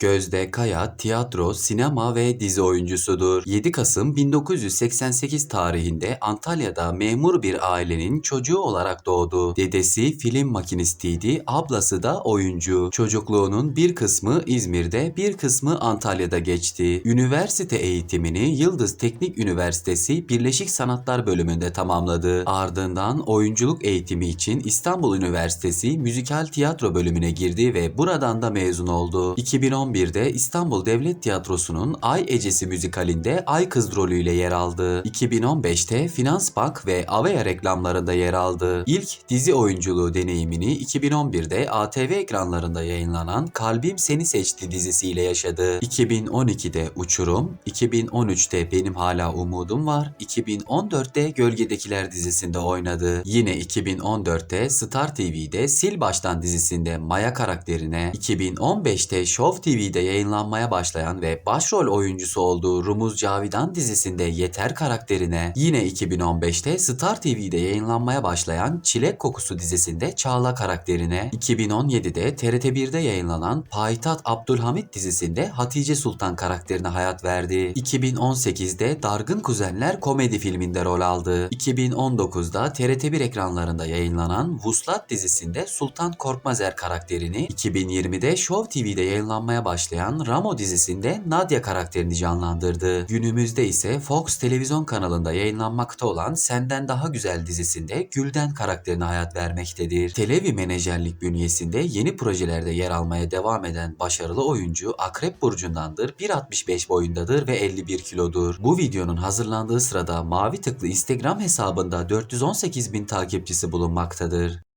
Gözde Kaya tiyatro, sinema ve dizi oyuncusudur. 7 Kasım 1988 tarihinde Antalya'da memur bir ailenin çocuğu olarak doğdu. Dedesi film makinistiydi, ablası da oyuncu. Çocukluğunun bir kısmı İzmir'de, bir kısmı Antalya'da geçti. Üniversite eğitimini Yıldız Teknik Üniversitesi Birleşik Sanatlar bölümünde tamamladı. Ardından oyunculuk eğitimi için İstanbul Üniversitesi Müzikal Tiyatro bölümüne girdi ve buradan da mezun oldu. 2011'de İstanbul Devlet Tiyatrosu'nun Ay Ecesi müzikalinde Ay Kız rolüyle yer aldı. 2015'te Finansbank ve Avea reklamlarında yer aldı. İlk dizi oyunculuğu deneyimini 2011'de ATV ekranlarında yayınlanan Kalbim Seni Seçti dizisiyle yaşadı. 2012'de Uçurum, 2013'te Benim Hala Umudum Var, 2014'te Gölgedekiler dizisinde oynadı. Yine 2014'te Star TV'de Sil Baştan dizisinde Maya karakterine, 2015'te Show TV'de yayınlanmaya başlayan ve başrol oyuncusu olduğu Rumuz Cavidan dizisinde Yeter karakterine, yine 2015'te Star TV'de yayınlanmaya başlayan Çilek Kokusu dizisinde Çağla karakterine, 2017'de TRT1'de yayınlanan Payitaht Abdülhamit dizisinde Hatice Sultan karakterine hayat verdi. 2018'de Dargın Kuzenler komedi filminde rol aldı. 2019'da TRT1 ekranlarında yayınlanan Vuslat dizisinde Sultan Korkmazer karakterini, 2020'de Show TV'de yayınlanmaya başlayan Ramo dizisinde Nadia karakterini canlandırdı. Günümüzde ise Fox televizyon kanalında yayınlanmakta olan Senden Daha Güzel dizisinde Gülden karakterine hayat vermektedir. Televi menajerlik bünyesinde yeni projelerde yer almaya devam eden başarılı oyuncu Akrep Burcu'ndandır, 1.65 boyundadır ve 51 kilodur. Bu videonun hazırlandığı sırada mavi tıklı Instagram hesabında 418 bin takipçisi bulunmaktadır.